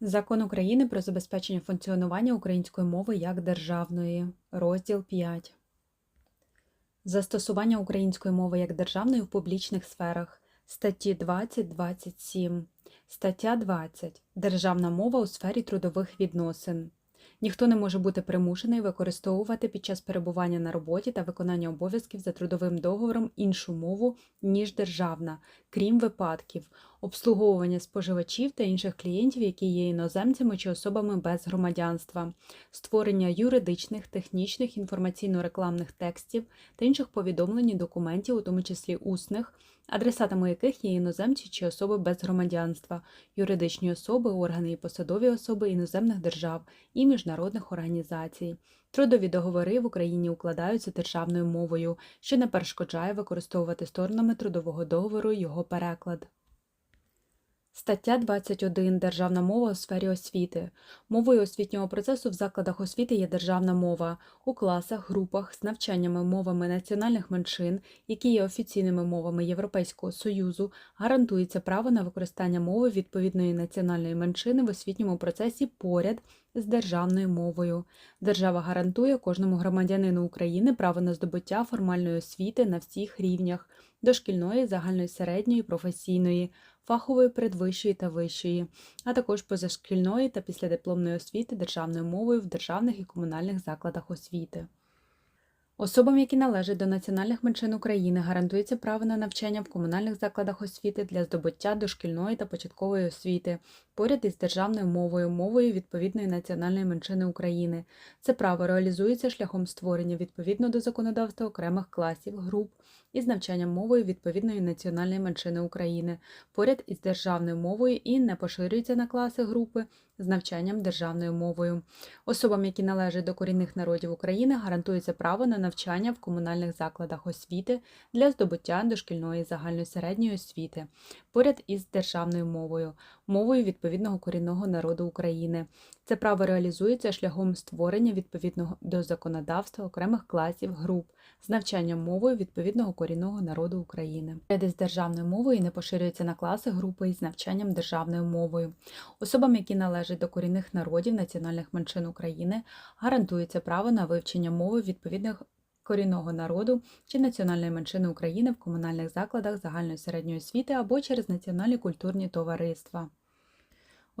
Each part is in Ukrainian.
Закон України про забезпечення функціонування української мови як державної. Розділ 5. Застосування української мови як державної в публічних сферах. Статті 20-27. Стаття 20. Державна мова у сфері трудових відносин. Ніхто не може бути примушений використовувати під час перебування на роботі та виконання обов'язків за трудовим договором іншу мову, ніж державна, крім випадків обслуговування споживачів та інших клієнтів, які є іноземцями чи особами без громадянства, створення юридичних, технічних, інформаційно-рекламних текстів та інших повідомлень і документів, у тому числі усних, адресатами яких є іноземці чи особи без громадянства, юридичні особи, органи і посадові особи іноземних держав і міжнародних організацій. Трудові договори в Україні укладаються державною мовою, що не перешкоджає використовувати сторонами трудового договору його переклад. Стаття 21. Державна мова у сфері освіти. Мовою освітнього процесу в закладах освіти є державна мова у класах, групах з навчаннями мовами національних меншин, які є офіційними мовами Європейського Союзу, гарантується право на використання мови відповідної національної меншини в освітньому процесі поряд з державною мовою. Держава гарантує кожному громадянину України право на здобуття формальної освіти на всіх рівнях дошкільної, загальної середньої, професійної, фахової передвищої та вищої, а також позашкільної та післядипломної освіти державною мовою в державних і комунальних закладах освіти. Особам, які належать до національних меншин України, гарантується право на навчання в комунальних закладах освіти для здобуття дошкільної та початкової освіти, поряд із державною мовою, мовою відповідної національної меншини України. Це право реалізується шляхом створення відповідно до законодавства окремих класів, груп із навчанням мовою відповідної національної меншини України, поряд із державною мовою і не поширюється на класи групи з навчанням державною мовою. Особам, які належать до корінних народів України, гарантується право на навчання в комунальних закладах освіти для здобуття дошкільної загальної середньої освіти, поряд із державною мовою, мовою відповідного корінного народу України. Це право реалізується шляхом створення відповідного до законодавства окремих класів груп з навчанням мовою відповідного корінного народу України. Поряд із державною мовою не поширюється на класи групи із навчанням державною мовою. Особам, які належать до корінних народів національних меншин України, гарантується право на вивчення мови відповідних корінного народу чи національної меншини України в комунальних закладах загальної середньої освіти або через національні культурні товариства.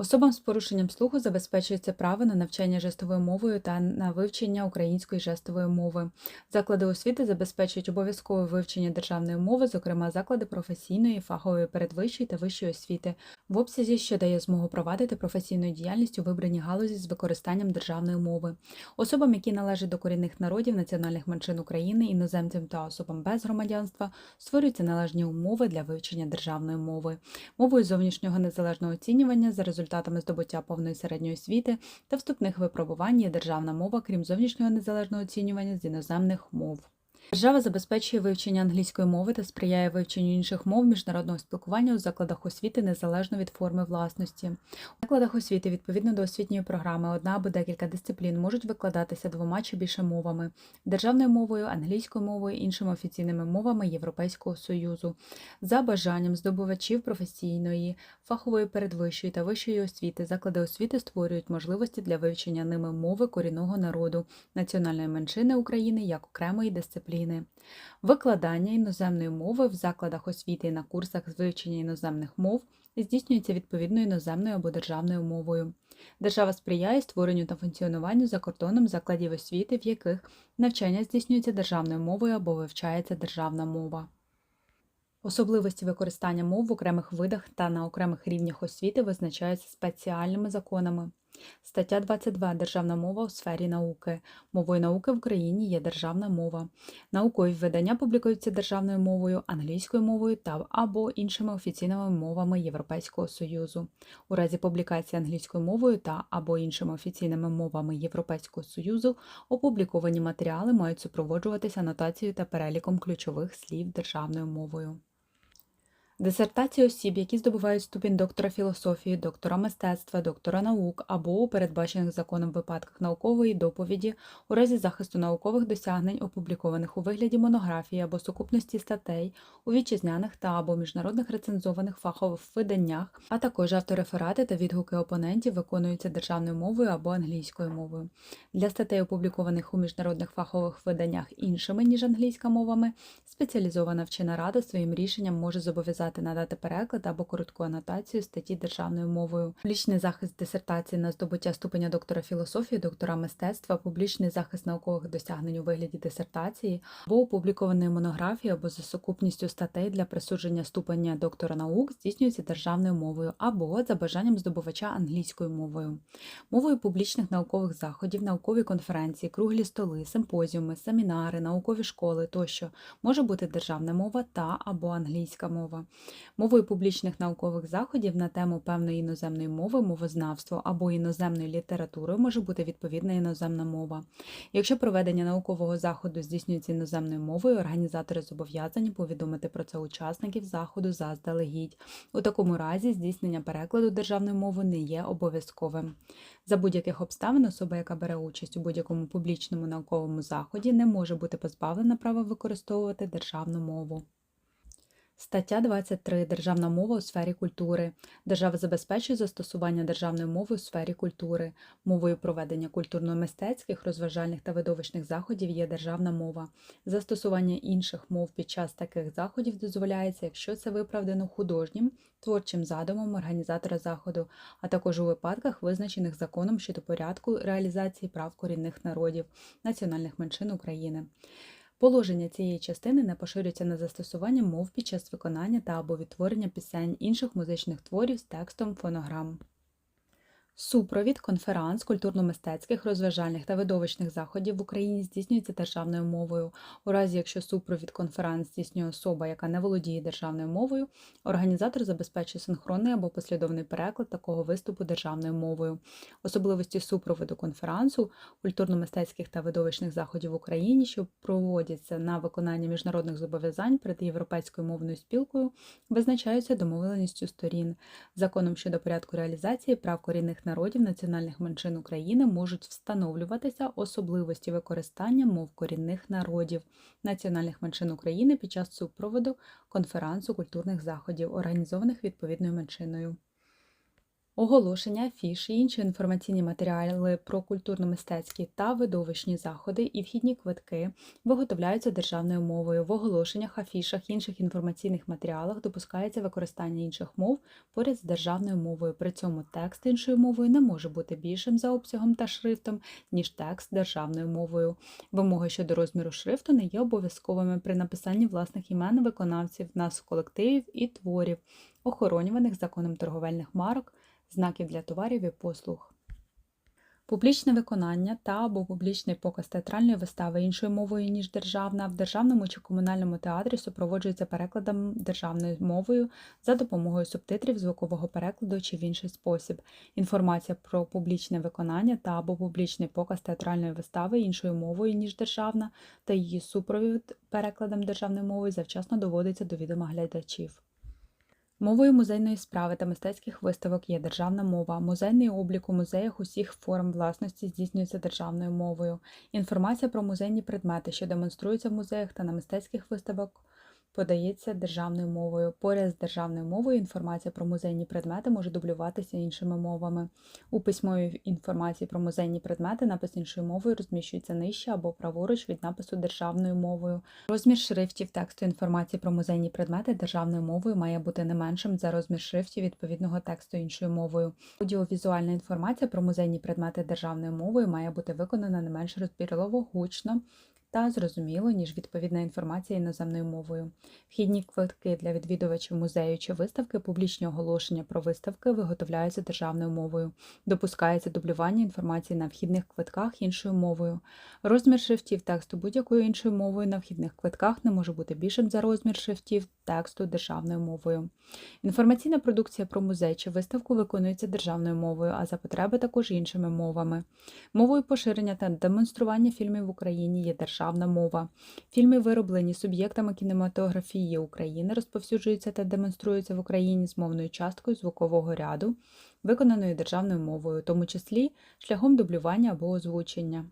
Особам з порушенням слуху забезпечується право на навчання жестовою мовою та на вивчення української жестової мови. Заклади освіти забезпечують обов'язкове вивчення державної мови, зокрема заклади професійної, фахової передвищої та вищої освіти, в обсязі, що дає змогу провадити професійну діяльність у вибраній галузі з використанням державної мови. Особам, які належать до корінних народів, національних меншин України, іноземцям та особам без громадянства, створюються належні умови для вивчення державної мови, мовою зовнішнього незалежного оцінювання за результатами здобуття повної середньої освіти та вступних випробувань є державна мова, крім зовнішнього незалежного оцінювання з іноземних мов. Держава забезпечує вивчення англійської мови та сприяє вивченню інших мов міжнародного спілкування у закладах освіти незалежно від форми власності. У закладах освіти відповідно до освітньої програми одна або декілька дисциплін можуть викладатися двома чи більше мовами державною мовою, англійською мовою, іншими офіційними мовами Європейського союзу, за бажанням здобувачів професійної, фахової передвищої та вищої освіти. Заклади освіти створюють можливості для вивчення ними мови корінного народу, національної меншини України як окремої дисципліни. України, викладання іноземної мови в закладах освіти і на курсах з вивчення іноземних мов здійснюється відповідною іноземною або державною мовою. Держава сприяє створенню та функціонуванню за кордоном закладів освіти, в яких навчання здійснюється державною мовою або вивчається державна мова. Особливості використання мов в окремих видах та на окремих рівнях освіти визначаються спеціальними законами. Стаття 22. Державна мова у сфері науки. Мовою науки в Україні є державна мова. Наукові видання публікуються державною мовою, англійською мовою та або іншими офіційними мовами Європейського Союзу. У разі публікації англійською мовою та або іншими офіційними мовами Європейського Союзу опубліковані матеріали мають супроводжуватися анотацією та переліком ключових слів державною мовою. Дисертації осіб, які здобувають ступінь доктора філософії, доктора мистецтва, доктора наук або у передбачених законом випадках наукової доповіді у разі захисту наукових досягнень, опублікованих у вигляді монографії або сукупності статей у вітчизняних та або міжнародних рецензованих фахових виданнях, а також автореферати та відгуки опонентів виконуються державною мовою або англійською мовою. Для статей, опублікованих у міжнародних фахових виданнях іншими ніж англійська мовами, спеціалізована вчена рада своїм рішенням може зобов'язати надати переклад або коротку анотацію статті державною мовою, публічний захист дисертації на здобуття ступеня доктора філософії, доктора мистецтва, публічний захист наукових досягнень у вигляді дисертації, або опублікованої монографії або за сукупністю статей для присудження ступеня доктора наук здійснюється державною мовою або за бажанням здобувача англійською мовою, мовою публічних наукових заходів, наукові конференції, круглі столи, симпозіуми, семінари, наукові школи тощо може бути державна мова та або англійська мова. Мовою публічних наукових заходів на тему певної іноземної мови, мовознавство або іноземної літератури може бути відповідна іноземна мова. Якщо проведення наукового заходу здійснюється іноземною мовою, організатори зобов'язані повідомити про це учасників заходу заздалегідь. У такому разі здійснення перекладу державною мовою не є обов'язковим. За будь-яких обставин особа, яка бере участь у будь-якому публічному науковому заході, не може бути позбавлена права використовувати державну мову. Стаття 23. Державна мова у сфері культури. Держава забезпечує застосування державної мови у сфері культури. Мовою проведення культурно-мистецьких, розважальних та видовищних заходів є державна мова. Застосування інших мов під час таких заходів дозволяється, якщо це виправдано художнім, творчим задумом організатора заходу, а також у випадках, визначених законом щодо порядку реалізації прав корінних народів, національних меншин України. Положення цієї частини не поширюється на застосування мов під час виконання та або відтворення пісень інших музичних творів з текстом фонограм. Супровід, конферанс, культурно-мистецьких, розважальних та видовищних заходів в Україні здійснюється державною мовою. У разі, якщо супровід конферанс здійснює особа, яка не володіє державною мовою, організатор забезпечує синхронний або послідовний переклад такого виступу державною мовою. Особливості супроводу конферансу, культурно-мистецьких та видовищних заходів в Україні, що проводяться на виконання міжнародних зобов'язань перед європейською мовною спілкою, визначаються домовленістю сторін, законом щодо порядку реалізації прав корінних народів національних меншин України можуть встановлюватися особливості використання мов корінних народів національних меншин України під час супроводу конферансу культурних заходів, організованих відповідною меншиною. Оголошення, афіші, інші інформаційні матеріали про культурно-мистецькі та видовищні заходи і вхідні квитки виготовляються державною мовою. В оголошеннях, афішах, інших інформаційних матеріалах допускається використання інших мов поряд з державною мовою. При цьому текст іншою мовою не може бути більшим за обсягом та шрифтом, ніж текст державною мовою. Вимоги щодо розміру шрифту не є обов'язковими при написанні власних імен виконавців, назв колективів і творів, охоронюваних законом торговельних марок знаків для товарів і послуг. Публічне виконання та або публічний показ театральної вистави іншою мовою, ніж державна, в державному чи комунальному театрі супроводжується перекладом державною мовою за допомогою субтитрів звукового перекладу чи в інший спосіб. Інформація про публічне виконання та або публічний показ театральної вистави іншою мовою, ніж державна, та її супровід перекладом державною мовою завчасно доводиться до відома глядачів. Мовою музейної справи та мистецьких виставок є державна мова. Музейний облік у музеях усіх форм власності здійснюється державною мовою. Інформація про музейні предмети, що демонструються в музеях та на мистецьких виставок, подається державною мовою. Поряд з державною мовою інформація про музейні предмети може дублюватися іншими мовами. У письмовій інформації про музейні предмети напис іншою мовою розміщується нижче або праворуч від напису державною мовою. Розмір шрифтів тексту інформації про музейні предмети державною мовою має бути не меншим за розмір шрифтів відповідного тексту іншою мовою. Аудіовізуальна інформація про музейні предмети державною мовою має бути виконана не менш розбірливо, гучно, та зрозуміло, ніж відповідна інформація іноземною мовою. Вхідні квитки для відвідувачів музею чи виставки, публічні оголошення про виставки виготовляються державною мовою. Допускається дублювання інформації на вхідних квитках іншою мовою. Розмір шрифтів тексту будь-якою іншою мовою на вхідних квитках не може бути більшим за розмір шрифтів тексту державною мовою. Інформаційна продукція про музей чи виставку виконується державною мовою, а за потреби також іншими мовами. Мовою поширення та демонстрування фільмів в Україні є державна мова. Фільми, вироблені суб'єктами кінематографії України, розповсюджуються та демонструються в Україні з мовною часткою звукового ряду, виконаною державною мовою, в тому числі шляхом дублювання або озвучення.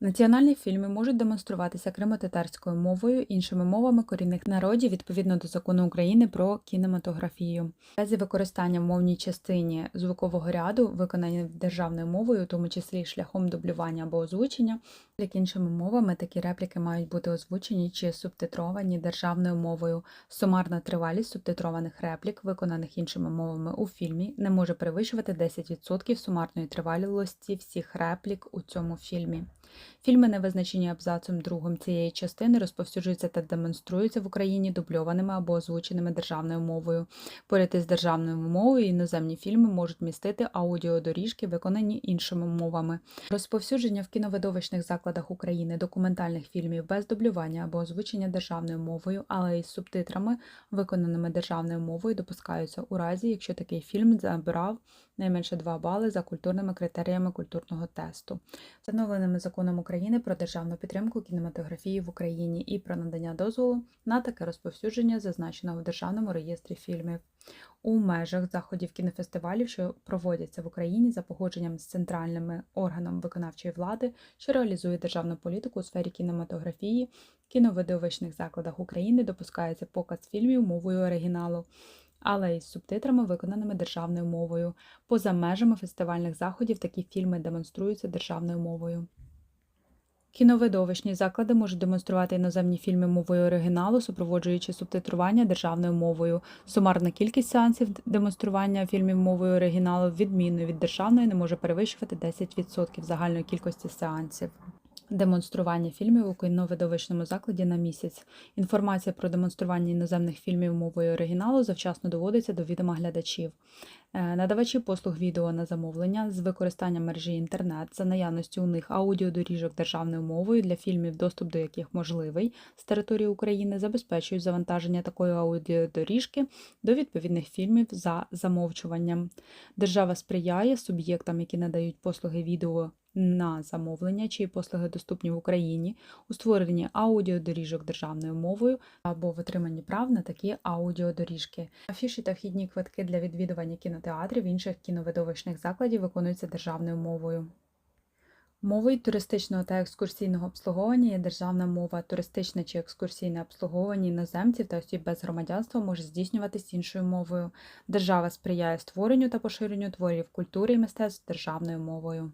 Національні фільми можуть демонструватися кримськотатарською мовою, іншими мовами корінних народів відповідно до закону України про кінематографію. В разі використання в мовній частині звукового ряду, виконані державною мовою, у тому числі шляхом дублювання або озвучення, як іншими мовами такі репліки мають бути озвучені чи субтитровані державною мовою. Сумарна тривалість субтитрованих реплік, виконаних іншими мовами у фільмі, не може перевищувати 10% сумарної тривалості всіх реплік у цьому фільмі. Фільми, не визначені абзацом другим цієї частини, розповсюджуються та демонструються в Україні дубльованими або озвученими державною мовою. Поряд із державною мовою іноземні фільми можуть містити аудіодоріжки, виконані іншими мовами. Розповсюдження в кіновидовищних закладах України документальних фільмів без дублювання або озвучення державною мовою, але із субтитрами, виконаними державною мовою, допускаються у разі, якщо такий фільм забрав найменше 2 бали за культурними критеріями культурного тесту, встановленими законом України про державну підтримку кінематографії в Україні і про надання дозволу на таке розповсюдження, зазначеного в Державному реєстрі фільмів. У межах заходів кінофестивалів, що проводяться в Україні за погодженням з центральними органами виконавчої влади, що реалізує державну політику у сфері кінематографії, кіновидовищних закладах України допускається показ фільмів мовою оригіналу але із субтитрами, виконаними державною мовою. Поза межами фестивальних заходів такі фільми демонструються державною мовою. Кіновидовищні заклади можуть демонструвати іноземні фільми мовою оригіналу, супроводжуючи субтитрування державною мовою. Сумарна кількість сеансів демонстрування фільмів мовою оригіналу відмінно від державної не може перевищувати 10% загальної кількості сеансів. Демонстрування фільмів у кіновидовищному закладі на місяць. Інформація про демонстрування іноземних фільмів мовою оригіналу завчасно доводиться до відома глядачів. Е, Надавачі послуг відео на замовлення з використанням мережі інтернет за наявності у них аудіодоріжок державною мовою для фільмів, доступ до яких можливий з території України, забезпечують завантаження такої аудіодоріжки до відповідних фільмів за замовчуванням. Держава сприяє суб'єктам, які надають послуги відео на замовлення, чиї послуги доступні в Україні у створенні аудіодоріжок державною мовою або в отриманні прав на такі аудіодоріжки. Афіші та вхідні квитки для відвідування кінотеатрів інших кіновидовищних закладів виконуються державною мовою. Мовою туристичного та екскурсійного обслуговування є державна мова. Туристичне чи екскурсійне обслуговування іноземців та осіб без громадянства може здійснюватись іншою мовою. Держава сприяє створенню та поширенню творів культури і мистецтв державною мовою.